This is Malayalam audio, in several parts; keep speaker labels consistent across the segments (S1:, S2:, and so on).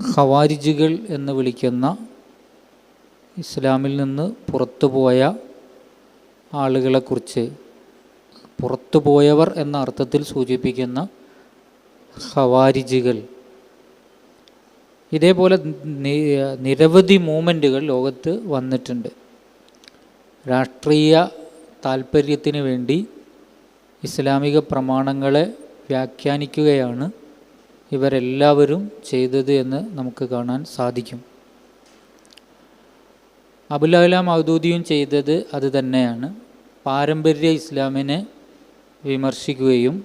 S1: ഖവാരിജുകൾ എന്ന് വിളിക്കുന്ന ഇസ്ലാമിൽ നിന്ന് പുറത്തുപോയ ആളുകളെക്കുറിച്ച് പുറത്തുപോയവർ എന്ന അർത്ഥത്തിൽ സൂചിപ്പിക്കുന്ന ഖവാരിജുകൾ. ഇതേപോലെ നിരവധി മൂമെന്റുകൾ ലോകത്ത് വന്നിട്ടുണ്ട്. രാഷ്ട്രീയ താല്പര്യത്തിന് വേണ്ടി ഇസ്ലാമിക പ്രമാണങ്ങളെ വ്യാഖ്യാനിക്കുകയാണ് ഇവരെല്ലാവരും ചെയ്തത് എന്ന് നമുക്ക് കാണാൻ സാധിക്കും. അബുലഹല മൗദൂദിയും ചെയ്തത് അത് തന്നെയാണ്. പാരമ്പര്യ ഇസ്ലാമിനെ വിമർശിക്കുകയും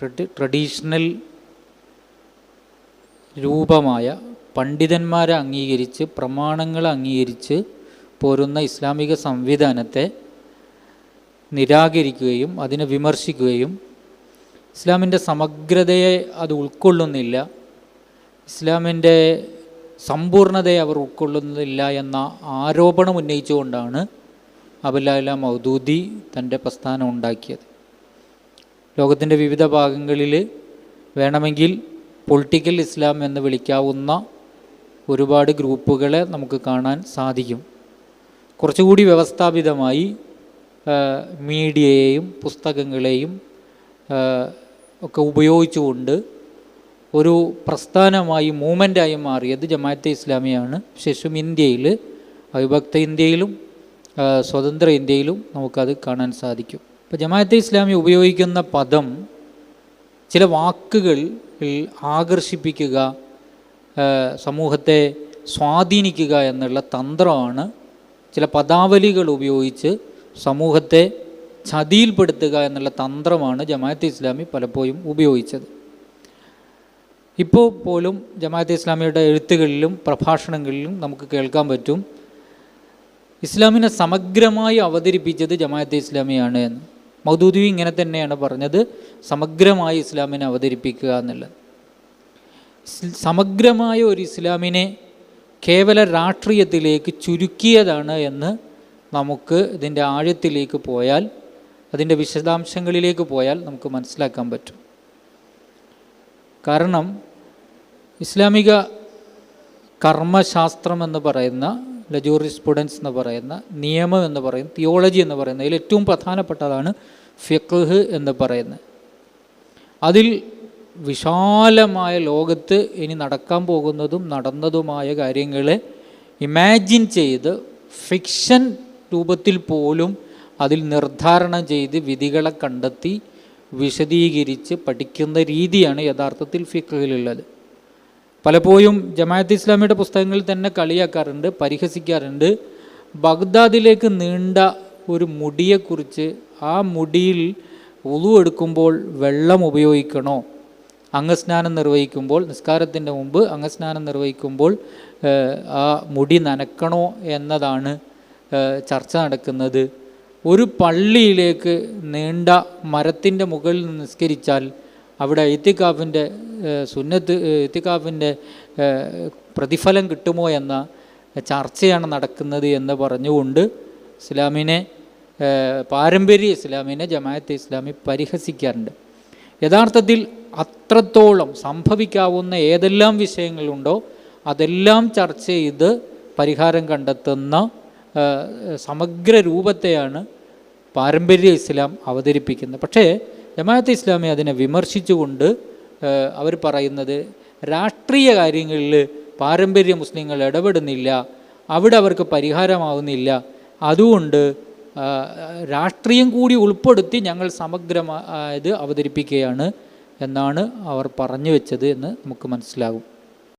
S1: ട്രഡി- ട്രഡീഷണൽ രൂപമായ പണ്ഡിതന്മാരെ അംഗീകരിച്ച് പ്രമാണങ്ങളെ അംഗീകരിച്ച് പോരുന്ന ഇസ്ലാമിക സംവിധാനത്തെ നിരാകരിക്കുകയും അതിനെ വിമർശിക്കുകയും ഇസ്ലാമിന്റെ സമഗ്രതയെ അത് ഉൾക്കൊള്ളുന്നില്ല. ഇസ്ലാമിന്റെ സമ്പൂർണതയെ അവർ ഉൾക്കൊള്ളുന്നില്ല എന്ന ആരോപണം ഉന്നയിച്ചുകൊണ്ടാണ് അബുലാല മൗദൂദി തന്റെ പ്രസ്ഥാനം ഉണ്ടാക്കിയത്. ലോകത്തിന്റെ വിവിധ ഭാഗങ്ങളിൽ വേണമെങ്കിൽ പൊളിറ്റിക്കൽ ഇസ്ലാം എന്ന് വിളിക്കാവുന്ന ഒരുപാട് ഗ്രൂപ്പുകളെ നമുക്ക് കാണാൻ സാധിക്കും. കുറച്ചുകൂടി വ്യവസ്ഥാപിതമായി മീഡിയയെയും പുസ്തകങ്ങളെയും ഒക്കെ ഉപയോഗിച്ചുകൊണ്ട് ഒരു പ്രസ്ഥാനമായി മൂവ്മെന്റായി മാറിയത് ജമാഅത്തെ ഇസ്ലാമിയാണ്. ശേഷം ഇന്ത്യയിൽ അവിഭക്ത ഇന്ത്യയിലും സ്വതന്ത്ര ഇന്ത്യയിലും നമുക്കത് കാണാൻ സാധിക്കും. ഇപ്പോൾ ജമാഅത്തെ ഇസ്ലാമി ഉപയോഗിക്കുന്ന പദം ചില വാക്കുകൾ ആകർഷിപ്പിക്കുക സമൂഹത്തെ സ്വാധീനിക്കുക എന്നുള്ള തന്ത്രമാണ് ചില പദാവലികൾ ഉപയോഗിച്ച് സമൂഹത്തെ ചതിയിൽപ്പെടുത്തുക എന്നുള്ള തന്ത്രമാണ് ജമാഅത്തെ ഇസ്ലാമി പലപ്പോഴും ഉപയോഗിച്ചത്. ഇപ്പോൾ പോലും ജമാഅത്തെ ഇസ്ലാമിയുടെ എഴുത്തുകളിലും പ്രഭാഷണങ്ങളിലും നമുക്ക് കേൾക്കാൻ പറ്റും ഇസ്ലാമിനെ സമഗ്രമായി അവതരിപ്പിച്ചത് ജമാഅത്തെ ഇസ്ലാമിയാണ് എന്ന്. മൗദൂദി ഇങ്ങനെ തന്നെയാണ് പറഞ്ഞത് സമഗ്രമായി ഇസ്ലാമിനെ അവതരിപ്പിക്കുക എന്നുള്ളത്. സമഗ്രമായ ഒരു ഇസ്ലാമിനെ കേവല രാഷ്ട്രീയത്തിലേക്ക് ചുരുക്കിയതാണ് എന്ന് നമുക്ക് ഇതിന്റെ ആഴത്തിലേക്ക് പോയാൽ അതിന്റെ വിശദാംശങ്ങളിലേക്ക് പോയാൽ നമുക്ക് മനസ്സിലാക്കാൻ പറ്റും. കാരണം ഇസ്ലാമിക കർമ്മശാസ്ത്രം എന്ന് പറയുന്ന ലജൂറിസ്പുഡൻസ് എന്ന് പറയുന്ന നിയമം എന്ന് പറയുന്ന തിയോളജി എന്ന് പറയുന്ന അതിൽ ഏറ്റവും പ്രധാനപ്പെട്ടതാണ് ഫിഖ് എന്ന് പറയുന്നത്. അതിൽ വിശാലമായ ലോകത്ത് ഇനി നടക്കാൻ പോകുന്നതും നടന്നതുമായ കാര്യങ്ങളെ ഇമാജിൻ ചെയ്ത് ഫിക്ഷൻ രൂപത്തിൽ പോലും അതിൽ നിർദ്ധാരണം ചെയ്ത് വിധികളെ കണ്ടെത്തി വിശദീകരിച്ച് പഠിക്കുന്ന രീതിയാണ് യഥാർത്ഥത്തിൽ ഫിഖിലുള്ളത്. പലപ്പോഴും ജമാഅത്ത് ഇസ്ലാമിയുടെ പുസ്തകങ്ങളിൽ തന്നെ കളിയാക്കാറുണ്ട് പരിഹസിക്കാറുണ്ട്. ബഗ്ദാദിലേക്ക് നീണ്ട ഒരു മുടിയെക്കുറിച്ച് ആ മുടിയിൽ ഉളു എടുക്കുമ്പോൾ വെള്ളം ഉപയോഗിക്കണോ? അംഗസ്നാനം നിർവഹിക്കുമ്പോൾ നിസ്കാരത്തിന്റെ മുമ്പ് അംഗസ്നാനം നിർവഹിക്കുമ്പോൾ ആ മുടി നനക്കണോ എന്നതാണ് ചർച്ച നടക്കുന്നത്. ഒരു പള്ളിയിലേക്ക് നീണ്ട മരത്തിന്റെ മുകളിൽ നിസ്കരിച്ചാൽ അവിടെ എത്തിക്കാഫിന്റെ സുന്നത്ത് എത്തിക്കാഫിന്റെ പ്രതിഫലം കിട്ടുമോ എന്ന ചർച്ചയാണ് നടക്കുന്നത് എന്ന് പറഞ്ഞുകൊണ്ട് ഇസ്ലാമിനെ പാരമ്പര്യ ഇസ്ലാമിനെ ജമാഅത്തെ ഇസ്ലാമി പരിഹസിക്കാറുണ്ട്. യഥാർത്ഥത്തിൽ അത്രത്തോളം സംഭവിക്കാവുന്ന ഏതെല്ലാം വിഷയങ്ങളുണ്ടോ അതെല്ലാം ചർച്ച ചെയ്ത് പരിഹാരം കണ്ടെത്തുന്ന സമഗ്ര രൂപത്തെയാണ് പാരമ്പര്യ ഇസ്ലാം അവതരിപ്പിക്കുന്നത് പക്ഷേ ജമാഅത്ത് ഇസ്ലാമി അതിനെ വിമർശിച്ചുകൊണ്ട് അവർ പറയുന്നത് രാഷ്ട്രീയ കാര്യങ്ങളിൽ പാരമ്പര്യ മുസ്ലിങ്ങൾ ഇടപെടുന്നില്ല അവിടെ അവർക്ക് പരിഹാരമാവുന്നില്ല. അതുകൊണ്ട് രാഷ്ട്രീയം കൂടി ഉൾപ്പെടുത്തി ഞങ്ങൾ സമഗ്രമായത് അവതരിപ്പിക്കുകയാണ് എന്നാണ് അവർ പറഞ്ഞു വെച്ചത് എന്ന് നമുക്ക് മനസ്സിലാകും.